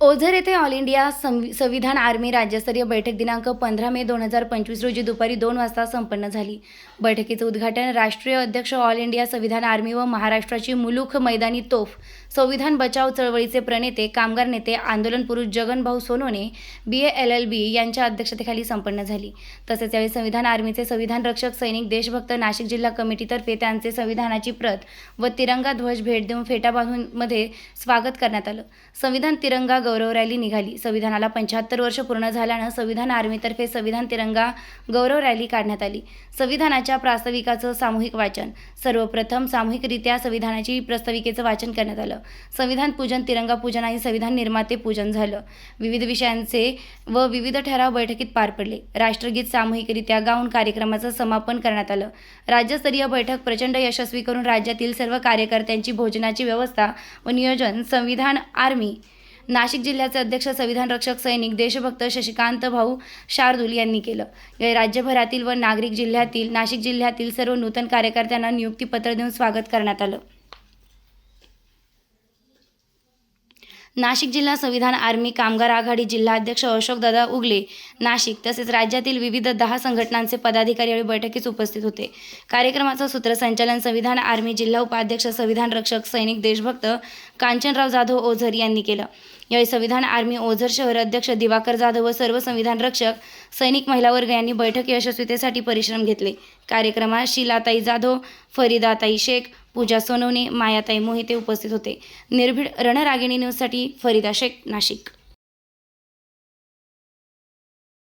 ओझर येथे all India संवि संविधान army राज्यस्तरीय बैठक दिनांक पंधरा मे दोन हजार पंचवीस रोजी दुपारी दोन वाजता संपन्न झाली. बैठकीचं उद्घाटन राष्ट्रीय अध्यक्ष ऑल इंडिया संविधान आर्मी व महाराष्ट्राची मुलूख मैदानी तोफ संविधान बचाव चळवळीचे प्रणेते कामगार नेते आंदोलन पुरुष Jaganbhau Sonone B L L B यांच्या अध्यक्षतेखाली संपन्न झाली. तसेच यावेळी संविधान आर्मीचे संविधान रक्षक सैनिक देशभक्त नाशिक जिल्हा कमिटीतर्फे त्यांचे संविधानाची प्रत व तिरंगा ध्वज भेट देऊन फेटा बांधून मध्ये स्वागत करण्यात आलं. संविधान तिरंगा गौरव रॅली निघाली. संविधानाला पंच्याहत्तर वर्ष पूर्ण झाल्यानं संविधान आर्मीतर्फे संविधान तिरंगा गौरव रॅली काढण्यात आली. संविधानाच्या प्रास्ताविकाचं सामूहिक वाचन. सर्वप्रथम सामूहिकरित्या संविधानाची प्रस्ताविकेचं वाचन करण्यात आलं. संविधान पूजन तिरंगा पूजन आणि संविधान निर्माते पूजन झालं. विविध विषयांचे व विविध ठराव बैठकीत पार पडले. राष्ट्रगीत सामूहिकरित्या गाऊन कार्यक्रमाचं समापन करण्यात आलं. राज्यस्तरीय बैठक प्रचंड यशस्वी करून राज्यातील सर्व कार्यकर्त्यांची भोजनाची व्यवस्था व नियोजन संविधान आर्मी नाशिक जिल्ह्याचे अध्यक्ष संविधान रक्षक सैनिक देशभक्त शशिकांत भाऊ शार्दूल यांनी केलं. या राज्यभरातील व नागरिक जिल्ह्यातील नाशिक जिल्ह्यातील सर्व नूतन कार्यकर्त्यांना नियुक्तीपत्र देऊन स्वागत करण्यात आलं. नाशिक जिल्हा संविधान आर्मी कामगार आघाडी जिल्हा अध्यक्ष अशोकदादा उगले नाशिक तसेच राज्यातील विविध दहा संघटनांचे पदाधिकारी यावेळी बैठकीस उपस्थित होते. कार्यक्रमाचं सूत्रसंचालन संविधान आर्मी जिल्हा उपाध्यक्ष संविधान रक्षक सैनिक देशभक्त कांचनराव जाधव ओझर यांनी केलं. यावेळी संविधान आर्मी ओझर शहर अध्यक्ष दिवाकर जाधव व सर्व संविधान रक्षक सैनिक महिला वर्ग यांनी बैठक यशस्वीतेसाठी परिश्रम घेतले. कार्यक्रमात शीलाताई जाधव फरीदाताई शेख पूजा सोनवणे मायाताई मोहिते उपस्थित होते. निर्भीड रणरागिणी न्यूजसाठी फरीदा शेख नाशिक.